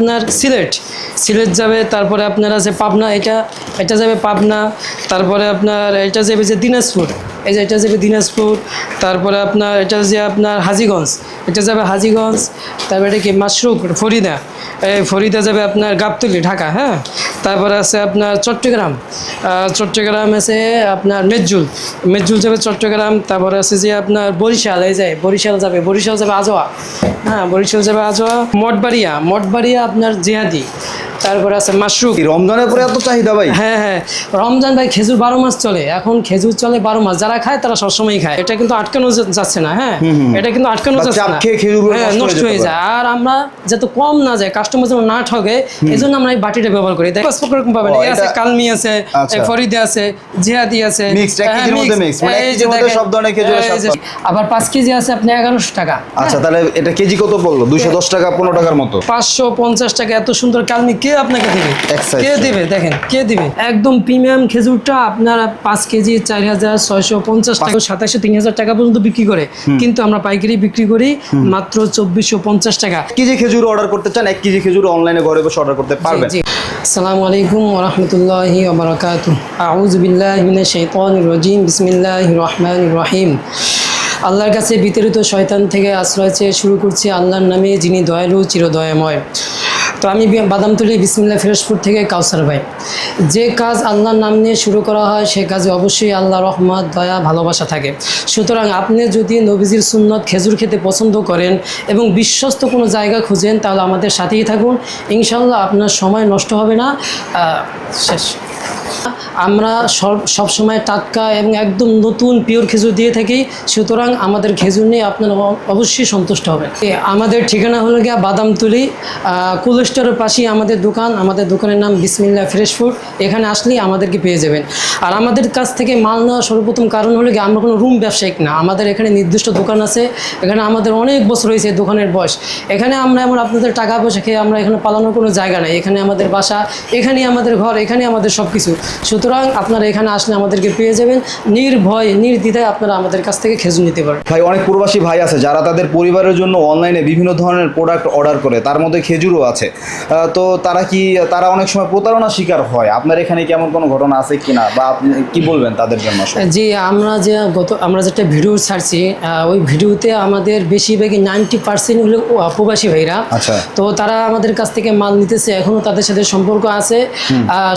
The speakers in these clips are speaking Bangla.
আপনার সিলেট। সিলেট যাবে, তারপরে আপনার আছে পাবনা, এটা এটা যাবে পাবনা, তারপরে আপনার এটা যাবে যে দিনাজপুর। এই যে এটা যাবে দিনাজপুর, তারপরে আপনার, এটা যে আপনার হাজিগঞ্জ, এটা যাবে হাজিগঞ্জ, তারপরে এটা কি, মাশরুক, ফরিদা। ফরিদা যাবে আপনার গাবতলি, ঢাকা হ্যাঁ? তারপর আছে আপনার চট্টগ্রাম। চট্টগ্রাম আছে আপনার মেজুল। মেজুল যাবে চট্টগ্রাম, তারপর আছে যে আপনার বরিশাল, এই যায় বরিশাল যাবে বরিশাল যাবে আজোয়া। হ্যাঁ বরিশাল যাবে আজোয়া। মঠবাড়িয়া মঠবাড়িয়া আপনার জিহাদি। তারপরে আছে মাশরুক কি রমজানের পরে এত চাহিদা ভাই? হ্যাঁ হ্যাঁ। রমজান ভাই খেজুর বারো মাস চলে। এখন খেজুর চলে বারো মাস। যারা খায় তারা সবসময় খায়। এটা কিন্তু আটকানো যাচ্ছে না হ্যাঁ? এটা কিন্তু আটকানো যাচ্ছে না। হ্যাঁ নষ্ট হয়ে হয়ে। যায়। আর আমরা যাতে কম না যায় কাস্টমার যেন না ঠকে এই জন্য আমরা এই বাটিটা ব্যবহার করি। দেখো পাঁচ রকম পাবেন। এই আছে কালমি আছে আচ্ছা। ফরিদে আছে জিহাদি আছে। হ্যাঁ, মানে আবার পাঁচ কেজি আছে আপনি এগারোশো টাকা। আচ্ছা তাহলে এটা কেজি কত পড়ল? দুইশো দশ টাকা পনেরো টাকার মতো। পাঁচশো পঞ্চাশ টাকা এত সুন্দর কালমি কে আপনাকে দিবে? কে। দিবে? দেখেন কে দিবে? একদম প্রিমিয়াম খেজুরটা আপনারা পাঁচ কেজি চার হাজার ছয়শো পঞ্চাশ টাকা সাতাশশো তিন হাজার টাকা পর্যন্ত বিক্রি করে। কিন্তু আমরা পাইকারি বিক্রি করি মাত্র চব্বিশশো পঞ্চাশ টাকা। কেজি খেজুর অর্ডার করতে চান এক কেজি খেজুর অনলাইনে ঘরে বসে অর্ডার করতে পারবেন। আসসালামু আলাইকুম ওরহমতুল্লাহি ওবরাকাতু আউযু বিল্লাহি শাইতানির রাজিম বিসমিল্লাহির রহমানির রহিম। আল্লাহর কাছে বিতরিত শয়তান থেকে আশ্রয় চেয়ে শুরু করছি আল্লাহর নামে যিনি দয়ালু চিরদয়াময়। তো আমি বাদামতলি বিসমিল্লা ফিরোজপুর থেকে কাউসার ভাই। যে কাজ আল্লাহর নাম নিয়ে শুরু করা হয়, সে কাজে অবশ্যই আল্লাহ রহমত, দয়া, ভালোবাসা থাকে। সুতরাং আপনি যদি নবীজির সুন্নত খেজুর খেতে পছন্দ করেন এবং বিশ্বস্ত কোনো জায়গা খুঁজেন, তাহলে আমাদের সাথেই থাকুন। ইনশাল্লাহ আপনার সময় নষ্ট হবে না। শেষ। আমরা সব সবসময় টাটকা এবং একদম নতুন পিওর খেজুর দিয়ে থাকি, সুতরাং আমাদের খেজুর নিয়ে আপনারা অবশ্যই সন্তুষ্ট হবেন। আমাদের ঠিকানা হলো গিয়া বাদামতুলি কুল স্টোরের পাশেই আমাদের দোকান, আমাদের দোকানের নাম বিসমিল্লা ফ্রেশ ফুড, এখানে আসলেই আমাদেরকে পেয়ে যাবেন। আর আমাদের কাছ থেকে মাল নেওয়ার সর্বপ্রথম কারণ হলো গিয়ে আমরা কোনো রুম ব্যবসায়িক না, আমাদের এখানে নির্দিষ্ট দোকান আছে, এখানে আমাদের অনেক বছর হয়েছে দোকানের বয়স। এখানে আমরা এমন আপনাদের টাকা পয়সা খেয়ে আমরা এখানে পালানোর কোনো জায়গা নেই, এখানে আমাদের বাসা, এখানেই আমাদের ঘর এখানে আমাদের সব কিছু সুতরাং আপনারা এখানে আসলে আমাদেরকে পেয়ে যাবেন। নির্ভয়ে নির্দ্বিধায় আপনারা আমাদের কাছ থেকে খেজুর নিতে পারেন ভাই অনেক প্রবাসী ভাই আছে যারা তাদের পরিবারের জন্য অনলাইনে বিভিন্ন ধরনের প্রোডাক্ট অর্ডার করে। তার মধ্যে খেজুরও আছে। তো তারা কি তারা অনেক সময় প্রতারণা শিকার হয়। আপনার এখানে কেমন কোনো ঘটনা আছে কিনা? বা আপনি কি বলবেন তাদের জন্য? জি আমরা যে গত আমরা যেটা ভিডিও ছাড়ছি ওই ভিডিওতে আমাদের বেশিরভাগই নাইনটি পার্সেন্ট হলো প্রবাসী ভাইরা। আচ্ছা। তো তারা আমাদের কাছ থেকে মাল নিতেছে এখনও তাদের সাথে সম্পর্ক আছে।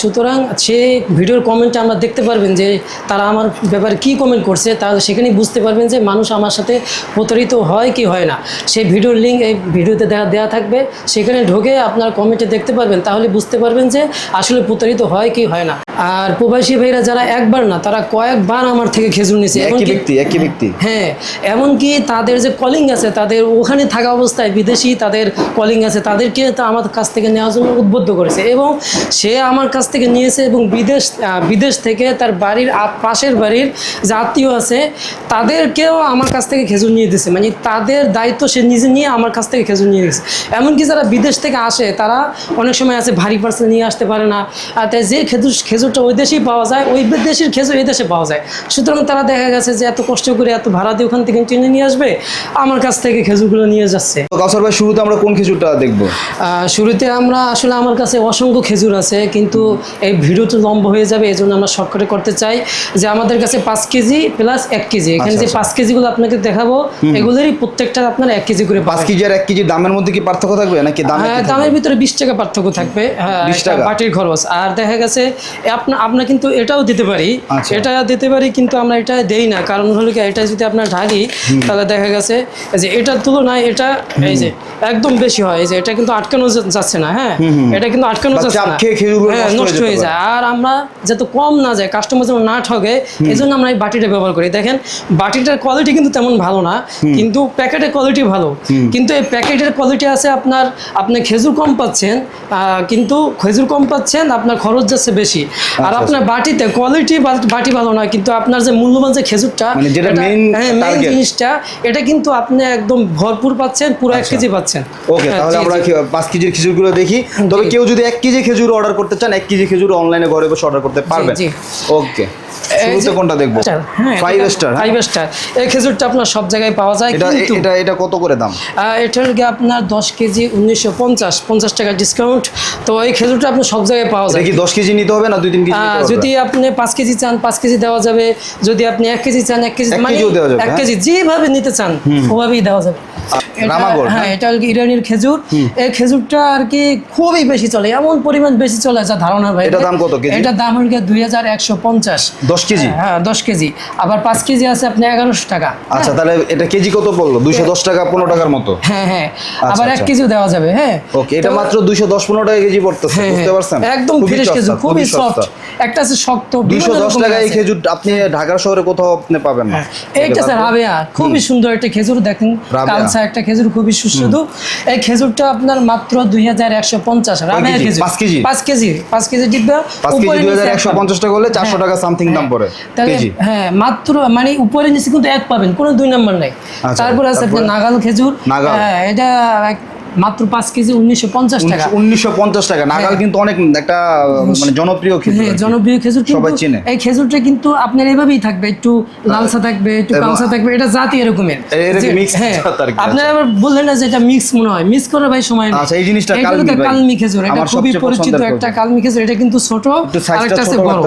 সুতরাং সে ভিডিওর কমেন্টে আমরা দেখতে পারবেন যে তারা আমার ব্যাপারে কি কমেন্ট করছে, তা সেখানেই বুঝতে পারবেন যে মানুষ আমার সাথে প্রতারিত হয় কি হয় না। সেই ভিডিওর লিঙ্ক এই ভিডিওতে দেখা দেওয়া থাকবে, সেখানে ঢোকে আপনার কমেন্টে দেখতে পারবেন, তাহলে বুঝতে পারবেন যে আসলে প্রতারিত হয় কি হয় না। আর প্রবাসী ভাইরা যারা একবার না তারা কয়েকবার আমার থেকে খেজুর নিয়েছে একই ব্যক্তি একই ব্যক্তি। হ্যাঁ এমনকি তাদের যে কলিং আছে তাদের ওখানে থাকা অবস্থায় বিদেশি তাদের কলিং আছে তাদেরকে তা আমার কাছ থেকে নেওয়ার জন্য উদ্বুদ্ধ করেছে। এবং সে আমার কাছ থেকে নিয়েছে এবং বিদেশ বিদেশ থেকে তার বাড়ির পাশের বাড়ির যে আত্মীয় আছে তাদেরকেও আমার কাছ থেকে খেজুর নিয়ে দিয়েছে মানে তাদের দায়িত্ব সে নিজে নিয়ে আমার কাছ থেকে খেজুর নিয়ে গেছে এমনকি যারা বিদেশ থেকে আসে তারা অনেক সময় আছে ভারী পার্সেল নিয়ে আসতে পারে না। আর তাই যে খেজুর খেজুর খেজুরটা ওই দেশেই পাওয়া যায় ওই দেশের খেজুর এই দেশে পাওয়া যায়। সুতরাং তারা দেখা গেছে যে এত কষ্ট করে এত ভাড়া দিয়ে ওখান থেকে টেনে নিয়ে আসবে আমার কাছ থেকে খেজুরগুলো নিয়ে যাচ্ছে। কাউসার ভাই শুরুতে আমরা কোন খেজুরটা দেখব? শুরুতে আমরা আসলে আমার কাছে অসংখ্য খেজুর আছে কিন্তু এই ভিডিওটা লম্বা হয়ে যাবে এই জন্য আমরা শর্টকাটে করতে চাই যে আমাদের কাছে পাঁচ কেজি প্লাস এক কেজি। এখানে যে আচ্ছা, পাঁচ কেজিগুলো আপনাকে দেখাবো এগুলোরই প্রত্যেকটা আপনার এক কেজি করে পাঁচ কেজি আর এক কেজির দামের মধ্যে কি পার্থক্য থাকবে নাকি দামে হ্যাঁ দামের ভিতরে বিশ টাকা পার্থক্য থাকবে। হ্যাঁ 20 একটা টাকা? বাটির খরচ। আর দেখা গেছে আপনার কিন্তু এটাও দিতে পারি। আচ্ছা। এটা দিতে পারি কিন্তু আমরা এটা দেই না। কারণ হলো কি এটা যদি আপনার ঢালি তাহলে দেখা গেছে যে এটার তুলনায় এটা এই যে একদম বেশি হয়। এই যে এটা কিন্তু আটকানো যাচ্ছে না হ্যাঁ? এটা কিন্তু আটকানো যাচ্ছে না। হ্যাঁ নষ্ট হয়ে। যায়। আর আমরা যাতে কম না যায় কাস্টমার যেন না ঠকে এই জন্য আমরা এই বাটিটা ব্যবহার করি। দেখেন বাটিটার কোয়ালিটি কিন্তু তেমন ভালো না কিন্তু প্যাকেটের কোয়ালিটি ভালো। কিন্তু এই প্যাকেটের কোয়ালিটি আছে আপনার আপনি খেজুর কম পাচ্ছেন আহ, কিন্তু খেজুর কম পাচ্ছেন আপনার খরচ যাচ্ছে বেশি। আর আচ্ছা, আপনার বাটিতে কোয়ালিটি বাটি ভালো না কিন্তু আপনার যে মূল্যবান যে খেজুরটা মানে যেটা এটা- main হ্যাঁ মেইন জিনিসটা এটা কিন্তু আপনি একদম ভরপুর পাচ্ছেন পুরো এক কেজি পাচ্ছেন। ওকে হ্যাঁ, তাহলে আমরা পাঁচ কেজির খেজুরগুলো দেখি। তবে কেউ যদি এক কেজি খেজুর অর্ডার করতে চান এক কেজি খেজুর অনলাইনে ঘরে বসে অর্ডার করতে পারবেন। ওকে এই শুরুতে কোনটা দেখব? হ্যাঁ ফাইভ স্টার ফাইভ স্টার এই খেজুরটা আপনার সব জায়গায় পাওয়া যায় এটা কিন্তু এটা এটা কত করে দাম? আহ, এটার গিয়ে আপনার দশ কেজি উনিশশো পঞ্চাশ পঞ্চাশ টাকা ডিসকাউন্ট তো এই খেজুরটা আপনার সব জায়গায় পাওয়া যায়। কি দশ কেজি নিতে হবে না দুই তিন কেজি? যদি আপনি পাঁচ কেজি চান পাঁচ কেজি দেওয়া যাবে। যদি আপনি এক কেজি চান এক কেজি মানে এক হ্যাঁ? কেজি যেভাবে নিতে চান ওভাবেই দেওয়া যাবে। হ্যাঁ এটা আর কি ইরানির খেজুর। এই খেজুরটা আর কি খুবই বেশি চলে এমন পরিমাণ বেশি চলে যা ধারণা ভাই। এটার দাম কত কেজি? এটা দাম হল দুই হাজার একশো পঞ্চাশ। দশ কেজি? হ্যাঁ দশ কেজি। আবার পাঁচ কেজি আছে আপনি এগারোশো টাকা। আচ্ছা তাহলে এটা কেজি কত পড়ল? দুইশো দশ টাকা পনেরো টাকার মতো? হ্যাঁ হ্যাঁ। আবার এক আচ্ছা। কেজিও দেওয়া যাবে হ্যাঁ। ওকে এটা মাত্র দুইশো দশ পনেরো টাকা কেজি পড়তেছে হ্যাঁ, বুঝতে হ্যাঁ, পারছেন? একদম ফ্রেশ খেজুর খুবই সফট সস্তা। একটা আছে শক্ত টাকা এই খেজুর আপনি ঢাকা শহরে কোথাও আপনি পাবেন না। হ্যাঁ, এইটা স্যার খুবই সুন্দর একটা খেজুর দেখেন কালসা একটা খেজুর খুবই সুস্বাদু। এই খেজুরটা আপনার মাত্র দুই হাজার একশো পঞ্চাশ রাবেয়া খেজুর। পাঁচ কেজি? পাঁচ কেজি পাঁচ কেজি ডিব্বা কেজি। পঞ্চাশ টাকা হলে চারশো হ্যাঁ, টাকা সামথিং দাম পড়ে কেজি। হ্যাঁ মাত্র মানে উপরে নিচে কিন্তু এক পাবেন কোনো দুই নম্বর নাই। আচ্ছা, তারপর আছে আপনার? নাগাল খেজুর। হ্যাঁ এটা মাত্র পাঁচ কেজি উনিশশো পঞ্চাশ টাকা। উনিশশো পঞ্চাশ টাকা। নাগাল কিন্তু অনেক একটা মানে জনপ্রিয় খেজুর হ্যাঁ জনপ্রিয় খেজুর সবাই চেনে। এই খেজুরটা কিন্তু আপনার এভাবেই থাকবে একটু লালসা থাকবে একটু থাকবে এটা জাতি এরকমের। হ্যাঁ আপনার আচ্ছা। আবার বললেন না যে এটা মিক্স মনে হয়। মিক্স করার ভাই সময় আচ্ছা, এই জিনিসটা কালমি খেজুর। এটা খুবই পরিচিত একটা কালমি খেজুর। এটা কিন্তু ছোট আরেকটা আছে বড়।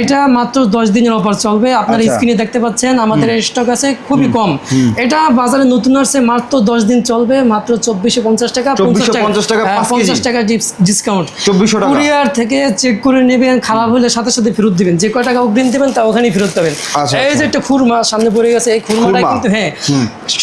এটা মাত্র দশ দিনের অফার চলবে। আপনার আচ্ছা। স্ক্রিনে দেখতে পাচ্ছেন আমাদের স্টক আছে খুবই কম। এটা বাজারে নতুন আসছে মাত্র দশ দিন চলবে মাত্র চব্বিশশো পঞ্চাশ টাকা 2450 টাকা, হ্যাঁ, পাঁচ কেজি। পঞ্চাশ টাকা ডিসকাউন্ট 2400 টাকা। কুরিয়ার থেকে চেক করে নেবেন খারাপ হলে সাথে সাথে ফেরত দিবেন। যে কয় টাকা অগ্রিম দেবেন তা ফেরত পাবেন। আচ্ছা, এই যে একটা খুরমা সামনে পড়ে গেছে এই খুরমাটা কিন্তু হ্যাঁ।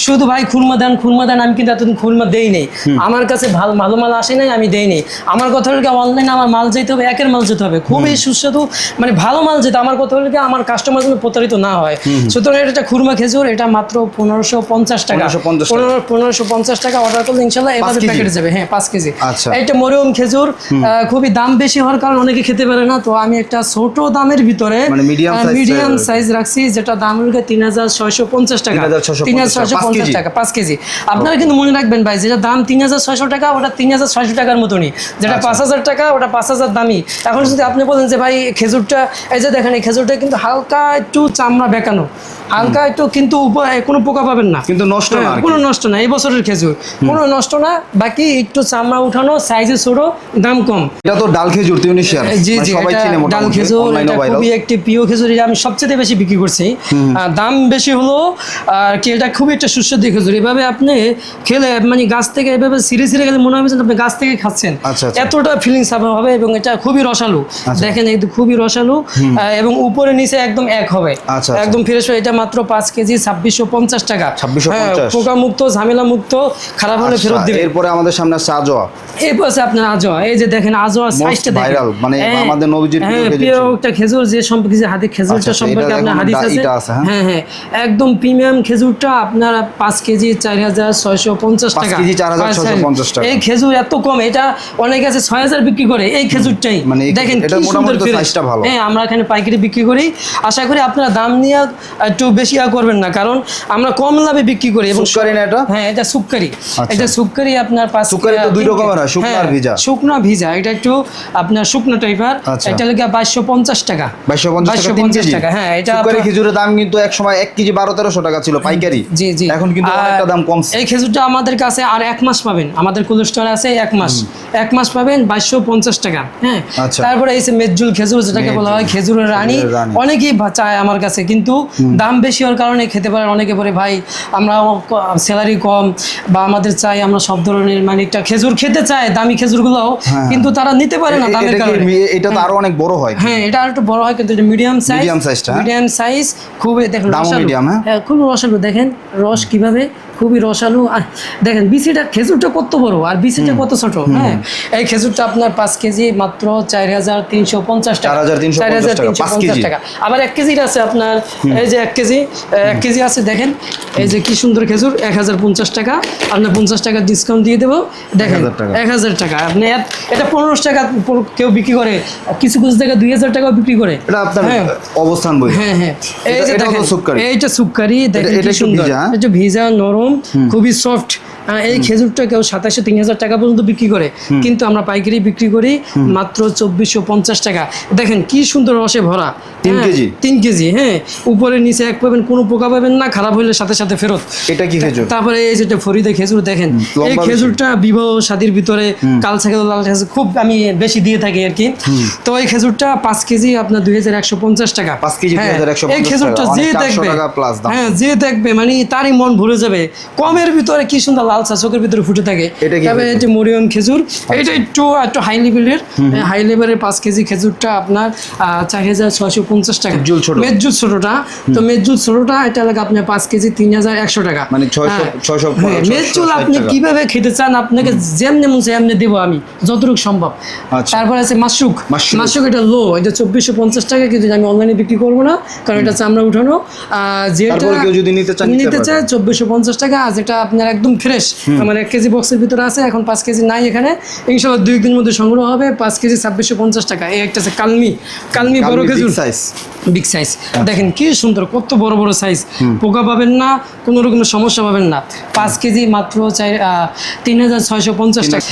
শুধু ভাই খুরমা দেন খুরমা দেন আমি কিন্তু এতদিন খুরমা দেই নেই। আমার কাছে ভালো ভালো মাল আসে নাই আমি দেই নেই। আমার কথা হলো অনলাইনে আমার মাল যেতে হবে একের মাল যেতে হবে। খুবই সুস্বাদু মানে ভালো মাল যেতে আমার কথা হলো আমার কাস্টমার যেন প্রতারিত না হয়। সুতরাং এটা একটা খুরমা খেজুর এটা মাত্র পনেরোশো পঞ্চাশ টাকা। পনেরো পনেরোশো পঞ্চাশ টাকা অর্ডার করলে ইনশাল্লাহ এভাবে কেজি? প্যাকেটে যাবে হ্যাঁ কেজি। আচ্ছা। এইটা মরিয়ম খেজুর খুবই দাম বেশি হওয়ার কারণে অনেকে খেতে পারে না তো আমি একটা ছোট দামের ভিতরে মানে মিডিয়াম সাইজ রাখছি যেটা দাম হলো টাকা। 3650 তিন হাজার ছয়শো পঞ্চাশ টাকা কেজি। আপনারা কিন্তু মনে রাখবেন ভাই যেটা দাম তিন হাজার ছয়শো টাকা ওটা তিন হাজার ছয়শো টাকার মতনই। যেটা আচ্ছা। পাঁচ হাজার টাকা ওটা পাঁচ হাজার দামি। এখন যদি আপনি বলেন যে ভাই খেজুরটা এই যে দেখেন এই খেজুরটা কিন্তু হালকা একটু চামড়া বেঁকানো। হালকা একটু কিন্তু কোনো পোকা পাবেন না। কিন্তু নষ্ট না হ্যাঁ। কোনো নষ্ট না এই বছরের খেজুর। কোনো নষ্ট না বাকি একটু চামড়া উঠানো সাইজে ছোট দাম কম। এটা তো ডাল খেজুর তিউনিশিয়ার জি মানে জি সবাই চিনে ডাল খেজুর এটা খুবই একটি প্রিয় খেজুর এটা আমি সবচেয়ে বেশি বিক্রি করছি। দাম বেশি হলো আর কি এটা খুবই একটা সুস্বাদু খেজুর। এভাবে আপনি খেলে মানে গাছ থেকে এভাবে সিঁড়ে সিঁড়ে গেলে মনে হবে যে আপনি গাছ থেকে খাচ্ছেন। আচ্ছা, আচ্ছা। এতটা ফিলিংস হবে এবং এটা খুবই রসালো। দেখেন একদম খুবই রসালো এবং উপরে নিচে একদম এক হবে। আচ্ছা, আচ্ছা। একদম ফ্রেশ এটা মাত্র পাঁচ কেজি ছাব্বিশশো পঞ্চাশ টাকা। 2650 হ্যাঁ, পোকা মুক্ত ঝামেলা মুক্ত খারাপ হলে ফেরত আচ্ছা, দিবে এরপরে আমাদের সামনে আছে আজোয়া এই পাশে আপনার আজোয়া এই যে দেখেন আজোয়া সাইজটা দেখেন viral, মানে হ্যাঁ, আমাদের নবীজির প্রিয় হ্যাঁ, প্রিয়। একটা খেজুর যে সম্পর্কে যে হাতে আচ্ছা, খেজুরটা আচ্ছা, সম্পর্কে আপনার হাদিস আছে হ্যাঁ? হ্যাঁ হ্যাঁ একদম প্রিমিয়াম খেজুরটা আপনার পাঁচ কেজি চার হাজার ছয়শো পঞ্চাশ পাঁচ টাকা কেজি 4,650 টাকা। এই খেজুর এত কম এটা অনেক আছে ছয় হাজার বিক্রি করে এই খেজুরটাই মানে দেখেন এটা মোটামুটি তো ফ্রেশ। size টা ভালো। হ্যাঁ আমরা এখানে পাইকারি বিক্রি করি আশা করি আপনারা দাম নিয়ে একটু বেশি আর করবেন না কারণ আমরা কম লাভে বিক্রি করি এবং এটা হ্যাঁ এটা সুক্কারি আচ্ছা। এটা সুক্কারি আপনার পাঁচ সুক্কারি তো দুই রকমের হয়, শুকনো আর হ্যাঁ, ভিজা। শুকনো ভিজা এটা একটু আপনার শুকনো টাইপের আচ্ছা। এটা লেগে বাইশশো পঞ্চাশ টাকা। বাইশশো পঞ্চাশ টাকা তিন 2250 কেজি? টাকা, হ্যাঁ, এটা সুক্কারি খেজুরের দাম কিন্তু এক সময় এক কেজি বারো তেরোশো টাকা ছিল পাইকারি। জি জি এখন কিন্তু অনেকটা দাম কমছে। এই খেজুরটা আমাদের কাছে আর এক মাস পাবেন। আমাদের কোল্ড স্টোরে আছে এক মাস। এক মাস পাবেন বাইশশো পঞ্চাশ টাকা হ্যাঁ। আচ্ছা। তারপরে এই যে মেজুল খেজুর যেটাকে বলা হয় খেজুরের রানী অনেকেই চায় আমার কাছে কিন্তু দাম বেশি হওয়ার কারণে খেতে পারে। অনেকে বলে ভাই আমরা স্যালারি কম বা আমাদের চাই আমরা সব ধরনের মানে একটা খেজুর খেতে চায় দামি খেজুরগুলো গুলো কিন্তু তারা নিতে পারে না দামের কারণে। এটা তো আরও অনেক বড় হয়। হ্যাঁ এটা আরও একটু বড় হয় কিন্তু এটা মিডিয়াম সাইজ মিডিয়াম সাইজটা হ্যাঁ? মিডিয়াম সাইজ খুবই দেখেন medium, হ্যাঁ? হ্যাঁ খুব রসালো। দেখেন রস কীভাবে খুবই রসালো। আর দেখেন বিসিটা খেজুরটা কত বড়? আর বিসিটা কত ছোট? হ্যাঁ এই খেজুরটা আপনার পাঁচ কেজি মাত্র চার হাজার তিনশো পঞ্চাশ টাকা। 4,350 চার হাজার তিনশো পঞ্চাশ টাকা। আবার এক কেজির আছে আপনার এই যে এক কেজি এক কেজি আছে দেখেন এই যে কি সুন্দর খেজুর এক হাজার পঞ্চাশ টাকা। আপনার পঞ্চাশ টাকা ডিসকাউন্ট দিয়ে দেবো। দেখেন এক হাজার টাকা। আপনি এটা পনেরোশো টাকা কেউ বিক্রি করে কিছু কিছু জায়গায় দুই হাজার টাকাও বিক্রি করে। এটা আপনার হ্যাঁ। অবস্থান বই। হ্যাঁ হ্যাঁ। এই যে দেখেন এইটা সুক্কারি দেখেন কি সুন্দর। ভিজা, হ্যাঁ? নরম খুবই সফট এই খেজুরটা কেউ সাতাশশো তিন হাজার টাকা পর্যন্ত বিক্রি করে। কিন্তু আমরা পাইকারি বিক্রি করি মাত্র চব্বিশশো পঞ্চাশ টাকা। দেখেন কি সুন্দর রসে ভরা। তিন হ্যাঁ, কেজি? তিন কেজি হ্যাঁ। উপরে নিচে এক পাবেন কোনো পোকা পাবেন না খারাপ হলে সাথে সাথে ফেরত। এটা কি খেজুর? তারপরে এই যেটা ফরিদে খেজুর দেখেন। এই খেজুরটা বিবাহ শাদির ভিতরে কাল থেকে লাল খেজুর খুব আমি বেশি দিয়ে থাকি আর কি। তো এই খেজুরটা পাঁচ কেজি আপনার দুই হাজার একশো পঞ্চাশ টাকা। পাঁচ কেজি হ্যাঁ, এই খেজুরটা যে দেখবে। হ্যাঁ যে দেখবে মানে তারই মন ভরে যাবে। কমের ভিতরে কি সুন্দর লাল চোখের ভিতরে ফুটে থাকে। তবে যে মরিয়ম খেজুর। এটা একটু একটু হাই লেভেলের হাই লেভেলের পাঁচ কেজি খেজুরটা আপনার চার হাজার ছয়শো পঞ্চাশ টাকা। মেজজুল ছোট। মেজজুল ছোটটা। তো মেজজুল ছোটটা এটা লাগে আপনার পাঁচ কেজি তিন হাজার একশো টাকা। মানে 600 হ্যাঁ। 600 হ্যাঁ, 660 মেজজুল আপনি কীভাবে খেতে চান আপনাকে যেমনি মন চাই এমনি দেবো আমি যতটুকু সম্ভব। আচ্ছা। তারপর আছে মাসুক। মাশরুক এটা লো এটা চব্বিশশো পঞ্চাশ টাকা কিন্তু আমি অনলাইনে বিক্রি করব না কারণ এটা চামড়া উঠানো। যেটা যদি নিতে চান, নিতে চায়। চব্বিশশো পঞ্চাশ টাকা আর যেটা আপনার একদম ফ্রেশ আমার এক কেজি বক্সের ভিতরে আছে এখন পাঁচ কেজি নাই এখানে। ইনশাল্লাহ দুই দিনের মধ্যে সংগ্রহ হবে পাঁচ কেজি ছাব্বিশশো পঞ্চাশ টাকা। এই একটা আছে কালমি। কালমি বড় খেজুর। size। বিগ সাইজ দেখেন কি সুন্দর কত বড় বড় সাইজ পোকা পাবেন না কোনো রকমের সমস্যা পাবেন না। পাঁচ কেজি মাত্র চাই তিন হাজার ছয়শো পঞ্চাশ টাকা।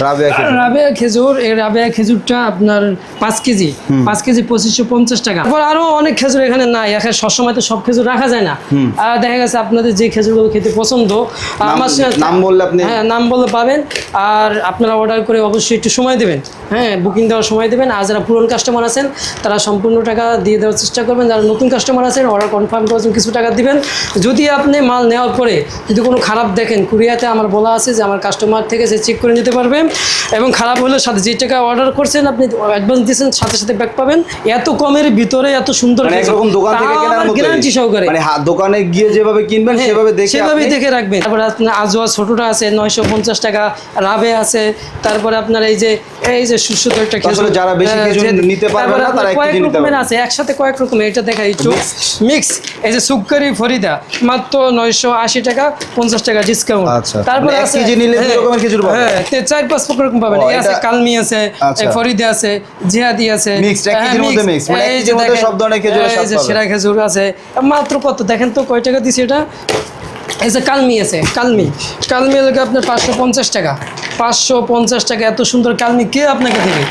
রাবেয়া খেজুর। এই রাবেয়া খেজুরটা আপনার পাঁচ কেজি। পাঁচ কেজি পঁচিশশো পঞ্চাশ টাকা। তারপর আরও অনেক খেজুর এখানে নাই। এখানে সবসময় তো সব খেজুর রাখা যায় না। দেখা গেছে আপনাদের যে খেজুরগুলো খেতে পছন্দ আমার নাম বললে আপনি- হ্যাঁ নাম বললে পাবেন। আর আপনারা অর্ডার করে অবশ্যই একটু সময় দেবেন। হ্যাঁ বুকিং দেওয়ার সময় দেবেন। আর যারা পুরনো কাস্টমার আছেন তারা সম্পূর্ণ টাকা দিয়ে দেওয়ার চেষ্টা করবেন। যারা নতুন কাস্টমার আছেন অর্ডার কনফার্ম করার জন্য কিছু টাকা দিবেন। যদি আপনি মাল নেওয়ার পরে যদি কোনো খারাপ দেখেন কুরিয়াতে আমার বলা আছে যে আমার কাস্টমার থেকে সে চেক করে নিতে পারবে। এবং খারাপ হলে সাথে যে টাকা অর্ডার করছেন আপনি অ্যাডভান্স দিয়েছেন সাথে সাথে ব্যাক পাবেন। এত কমের ভিতরে এত সুন্দর মানে একরকম দোকান থেকে কেনার গ্যারান্টি সহকারে। মানে দোকানে গিয়ে যেভাবে কিনবেন হ্যাঁ, সেভাবে দেখে সেভাবেই দেখে রাখবেন। তারপরে আপনার আজোয়া ছোটটা আছে নয়শো পঞ্চাশ টাকা রাবে আছে তারপরে আপনার এই যে এই যে সুস্থ একটা আসলে যারা বেশি খেজুর নিতে পারবে না, তারা কয়েক রকমের আছে একসাথে কয়েক রকমের এটা দেখা একটু মিক্স। এই যে সুক্কারি ফরিদা মাত্র নয়শো আশি টাকা পঞ্চাশ টাকা ডিসকাউন্ট আচ্ছা। তারপরে আছে হ্যাঁ? হ্যাঁ চার পাঁচ রকম পাবেন। এই আছে কালমি আছে আচ্ছা। ফরিদা আছে জিহাদি আছে। হ্যাঁ, মানে এই যে এই। সেরা খেজুর আছে। মাত্র কত? দেখেন তো কয় টাকা দিছে এটা? এই যে কালমি আছে কালমি। কালমি লাগে আপনার পাঁচশো পঞ্চাশ টাকা। পাঁচশো পঞ্চাশ টাকা এত সুন্দর কালমি কে আপনাকে দেবে?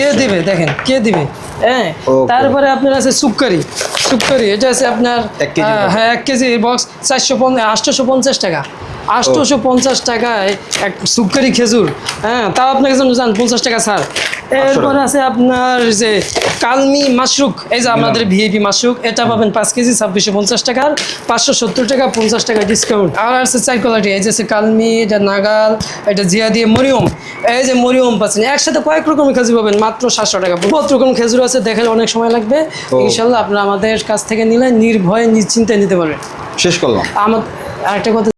কে দেবে? দেখেন কে দেবে? হ্যাঁ তারপরে আপনার আছে সুক্কারি সুক্কারি এটা আছে আপনার। হ্যাঁ এক কেজি বক্স চারশো আটশোশো পঞ্চাশ টাকা। আটশোশো পঞ্চাশ টাকায় এক সুক্কারি খেজুর। হ্যাঁ তাও আপনাকে যেন জান পঞ্চাশ টাকা ছাড়। এরপর আছে আপনার যে কালমি মাশরুক এই যে আমাদের ভিআইপি মাশরুক এটা পাবেন পাঁচ কেজি ছাব্বিশশো পঞ্চাশ টাকার পাঁচশো সত্তর টাকা পঞ্চাশ টাকা ডিসকাউন্ট আর আছে চার কোয়ালিটি এই যে কালমি এটা নাগাল এটা জিয়া দিয়ে মরিয়ম। এই যে মরিয়ম পাচ্ছেন একসাথে কয়েক রকমের খেজুর পাবেন মাত্র সাতশো টাকা। বহুত রকম খেজুর আছে দেখালে অনেক সময় লাগবে। ইনশাল্লাহ আপনারা আমাদের কাছ থেকে নিলে নির্ভয়ে নিশ্চিন্তে নিতে পারবেন। শেষ করলাম। আমার আরেকটা কথা